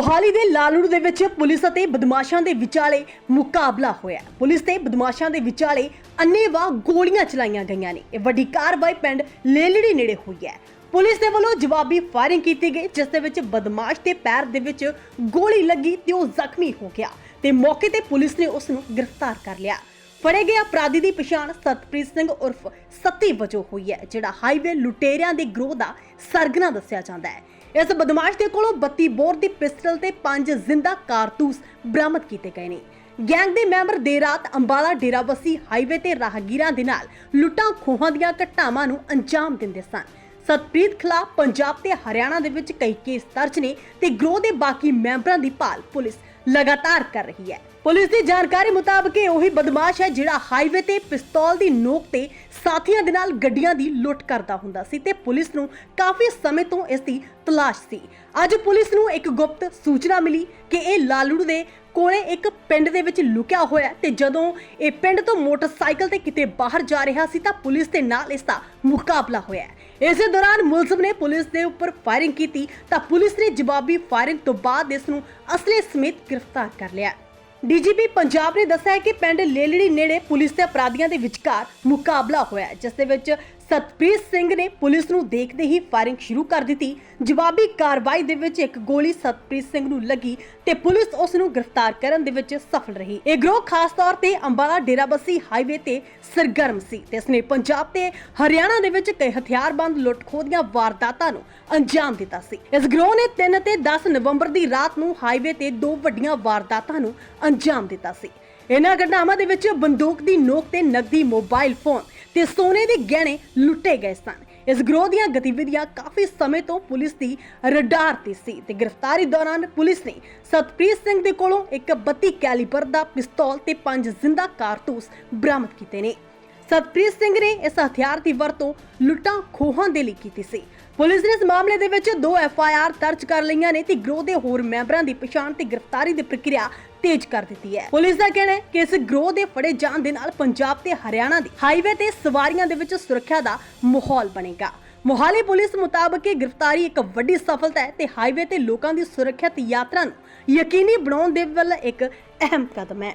ਮੋਹਾਲੀ ਦੇ ਲਾਲੜੂ ਦੇ ਵਿੱਚ ਪੁਲਿਸ ਅਤੇ ਬਦਮਾਸ਼ਾਂ ਦੇ ਵਿਚਾਲੇ ਮੁਕਾਬਲਾ ਹੋਇਆ ਪੁਲਿਸ ਤੇ ਬਦਮਾਸ਼ਾਂ ਦੇ ਵਿਚਾਲੇ ਅੰਨੇਵਾਹ ਗੋਲੀਆਂ ਚਲਾਈਆਂ ਗਈਆਂ ਨੇ। ਇਹ ਵੱਡੀ ਕਾਰਵਾਈ ਪਿੰਡ ਲੇਲੜੀ ਨੇੜੇ ਹੋਈ ਹੈ। ਪੁਲਿਸ ਦੇ ਵੱਲੋਂ ਜਵਾਬੀ ਫਾਇਰਿੰਗ ਕੀਤੀ ਗਈ, ਜਿਸ ਦੇ ਵਿੱਚ ਬਦਮਾਸ਼ ਦੇ ਪੈਰ ਦੇ ਵਿੱਚ ਗੋਲੀ ਲੱਗੀ ਤੇ ਉਹ ਜ਼ਖਮੀ ਹੋ ਗਿਆ ਤੇ ਮੌਕੇ ਤੇ ਪੁਲਿਸ ਨੇ ਉਸ ਨੂੰ ਗ੍ਰਿਫਤਾਰ ਕਰ ਲਿਆ। ਫੜੇ ਗਏ ਅਪਰਾਧੀ ਦੀ ਪਛਾਣ ਸਤਪ੍ਰੀਤ ਸਿੰਘ ਉਰਫ ਸੱਤੀ ਵਜੋਂ ਹੋਈ ਹੈ, ਜਿਹੜਾ ਹਾਈਵੇ ਲੁਟੇਰਿਆਂ ਦੇ ਗਰੋਹ ਦਾ ਸਰਗਨਾ ਦੱਸਿਆ ਜਾਂਦਾ ਹੈ। ਇਸ ਬਦਮਾਸ਼ ਦੇ ਕੋਲੋਂ 32 ਬੋਰ ਦੀ ਪਿਸਟਲ ਤੇ 5 ਜ਼ਿੰਦਾ ਕਾਰਤੂਸ ਬਰਾਮਦ ਕੀਤੇ ਗਏ ਨੇ। ਗੈਂਗ ਦੇ ਮੈਂਬਰ ਦੇਰ ਰਾਤ ਅੰਬਾਲਾ ਡੇਰਾਬੱਸੀ ਹਾਈਵੇ ਤੇ ਰਾਹਗੀਰਾਂ ਦੇ ਨਾਲ ਲੁੱਟਾਂ ਖੋਹਾਂ ਦੀਆਂ ਘਟਨਾਵਾਂ ਨੂੰ ਅੰਜਾਮ ਦਿੰਦੇ ਸਨ। ਸਤਪ੍ਰੀਤ ਖਿਲਾਫ ਪੰਜਾਬ ਤੇ ਹਰਿਆਣਾ ਦੇ ਵਿੱਚ ਕਈ ਕੇਸ ਦਰਜ ਨੇ ਤੇ ਗਰੋਹ ਦੇ ਬਾਕੀ ਮੈਂਬਰਾਂ ਦੀ ਭਾਲ ਪੁਲਿਸ ਲਗਾਤਾਰ ਕਰ ਰਹੀ ਹੈ। ਪੁਲਿਸ ਦੀ ਜਾਣਕਾਰੀ ਮੁਤਾਬਕ ਇਹ ਉਹੀ ਬਦਮਾਸ਼ ਹੈ ਜਿਹੜਾ ਹਾਈਵੇ ਤੇ ਪਿਸਤੌਲ ਦੀ ਨੋਕ ਤੇ ਸਾਥੀਆਂ ਦੇ ਨਾਲ ਗੱਡੀਆਂ ਦੀ ਲੁੱਟ ਕਰਦਾ ਹੁੰਦਾ ਸੀ ਤੇ ਪੁਲਿਸ ਨੂੰ ਕਾਫੀ ਸਮੇਂ ਤੋਂ ਇਸ ਦੀ ਤਲਾਸ਼ ਸੀ ਅੱਜ ਪੁਲਿਸ ਨੂੰ ਇੱਕ ਗੁਪਤ ਸੂਚਨਾ ਮਿਲੀ ਕਿ ਇਹ ਲਾਲੜੂ ਦੇ ਕੋਲੇ ਇੱਕ ਪਿੰਡ ਦੇ ਵਿੱਚ ਲੁਕਿਆ ਹੋਇਆ ਹੈ ਤੇ ਜਦੋਂ ਇਹ ਪਿੰਡ ਤੋਂ ਮੋਟਰਸਾਈਕਲ ਤੇ ਕਿਤੇ ਬਾਹਰ ਜਾ ਰਿਹਾ ਸੀ ਤਾਂ ਪੁਲਿਸ ਦੇ ਨਾਲ ਇਸ ਦਾ ਮੁਕਾਬਲਾ ਹੋਇਆ ਹੈ। ਇਸੇ ਦੌਰਾਨ ਮੁਲਜ਼ਮ ਨੇ ਪੁਲਿਸ ਦੇ ਉੱਪਰ ਫਾਇਰਿੰਗ ਕੀਤੀ ਤਾਂ ਪੁਲਿਸ ਨੇ ਜਵਾਬੀ ਫਾਇਰਿੰਗ ਤੋਂ ਬਾਅਦ ਇਸ ਨੂੰ ਅਸਲੇ ਸਮੇਤ ਗ੍ਰਿਫਤਾਰ ਕਰ ਲਿਆ ਡੀਜੀਪੀ ਪੰਜਾਬ ਨੇ ਦੱਸਿਆ ਹੈ ਕਿ ਪਿੰਡ ਲੇਲੜੀ ਨੇੜੇ ਪੁਲਿਸ ਤੇ ਅਪਰਾਧੀਆਂ ਦੇ ਵਿਚਕਾਰ ਮੁਕਾਬਲਾ ਹੋਇਆ ਜਿਸ ਦੇ ਵਿੱਚ ਸਤਪ੍ਰੀਤ ਸਿੰਘ ਨੇ ਪੁਲਿਸ ਨੂੰ ਦੇਖਦੇ ਹੀ ਫਾਇਰਿੰਗ ਸ਼ੁਰੂ ਕਰ ਦਿੱਤੀ। ਜਵਾਬੀ ਕਾਰਵਾਈ ਦੇ ਵਿੱਚ ਇੱਕ ਗੋਲੀ ਸਤਪ੍ਰੀਤ ਸਿੰਘ ਨੂੰ ਲੱਗੀ ਤੇ ਪੁਲਿਸ ਉਸ ਨੂੰ ਗ੍ਰਿਫਤਾਰ ਕਰਨ ਦੇ ਵਿੱਚ ਸਫਲ ਰਹੀ। ਇਹ ਗਰੋਹ ਖਾਸ ਤੌਰ ਤੇ ਅੰਬਾਲਾ ਡੇਰਾਬੱਸੀ ਹਾਈਵੇ ਤੇ ਸਰਗਰਮ ਸੀ ਤੇ ਇਸਨੇ ਪੰਜਾਬ ਤੇ ਹਰਿਆਣਾ ਦੇ ਵਿੱਚ ਕਈ ਹਥਿਆਰਬੰਦ ਲੁੱਟ-ਖੋਹ ਦੀਆਂ ਵਾਰਦਾਤਾਂ ਨੂੰ ਅੰਜਾਮ ਦਿੱਤਾ ਸੀ। ਇਸ ਗਰੋਹ ਨੇ 3 ਤੇ 10 ਨਵੰਬਰ ਦੀ ਰਾਤ ਨੂੰ ਹਾਈਵੇ ਤੇ ਦੋ ਵੱਡੀਆਂ ਵਾਰਦਾਤਾਂ ਨੂੰ ਅੰਜਾਮ ਦਿੱਤਾ ਸੀ। ਇਹਨਾਂ ਘਟਨਾਵਾਂ ਦੇ ਵਿੱਚ ਬੰਦੂਕ ਦੀ ਨੋਕ ਤੇ ਨਕਦੀ ਮੋਬਾਈਲ ਫੋਨ ਤੇ ਸੋਨੇ ਦੇ ਗਹਿਣੇ ਲੁੱਟੇ ਗਏ ਸਨ। ਇਸ ਗਰੋਹ ਦੀਆਂ ਗਤੀਵਿਧੀਆਂ ਕਾਫੀ ਸਮੇਂ ਤੋਂ ਪੁਲਿਸ ਦੀ ਰਡਾਰ ਤੇ ਸੀ ਤੇ ਗ੍ਰਿਫਤਾਰੀ ਦੌਰਾਨ ਪੁਲਿਸ ਨੇ ਸਤਪ੍ਰੀਤ ਸਿੰਘ ਦੇ ਕੋਲੋਂ ਇੱਕ 32 ਕੈਲੀਬਰ ਦਾ ਪਿਸਤੌਲ ਤੇ ਪੰਜ ਜ਼ਿੰਦਾ ਕਾਰਤੂਸ ਬਰਾਮਦ ਕੀਤੇ ਨੇ। ਸਤਪ੍ਰੀਤ ਸਿੰਘ ਨੇ ਇਸ ਹਥਿਆਰ ਦੀ ਵਰਤੋਂ ਲੁੱਟਾਂ ਖੋਹਾਂ ਦੇ ਲਈ ਕੀਤੀ ਸੀ। ਪੁਲਿਸ ਨੇ ਇਸ ਮਾਮਲੇ ਦੇ ਵਿੱਚ ਦੋ ਐਫ ਆਈ ਆਰ ਦਰਜ ਕਰ ਲਈਆਂ ਨੇ ਤੇ ਗਰੋਹ ਦੇ ਹੋਰ ਮੈਂਬਰਾਂ ਦੀ ਪਛਾਣ ਤੇ ਗ੍ਰਿਫਤਾਰੀ ਦੀ ਪ੍ਰਕਿਰਿਆ ਤੇਜ਼ ਕਰ ਦਿੱਤੀ ਹੈ। ਪੁਲਿਸ ਦਾ ਕਹਿਣਾ ਹੈ ਕਿ ਇਸ ਗਰੋਹ ਦੇ ਫੜੇ ਜਾਣ ਦੇ ਨਾਲ ਪੰਜਾਬ ਤੇ ਹਰਿਆਣਾ ਦੀ ਹਾਈਵੇ ਤੇ ਸਵਾਰੀਆਂ ਦੇ ਵਿੱਚ ਸੁਰੱਖਿਆ ਦਾ ਮਾਹੌਲ ਬਣੇਗਾ। ਮੋਹਾਲੀ ਪੁਲਿਸ ਮੁਤਾਬਕ ਇਹ ਗ੍ਰਿਫਤਾਰੀ ਇੱਕ ਵੱਡੀ ਸਫਲਤਾ ਹੈ ਤੇ ਹਾਈਵੇ ਤੇ ਲੋਕਾਂ ਦੀ ਸੁਰੱਖਿਅਤ ਯਾਤਰਾ ਨੂੰ ਯਕੀਨੀ ਬਣਾਉਣ ਦੇ ਵੱਲ ਇੱਕ ਅਹਿਮ ਕਦਮ ਹੈ।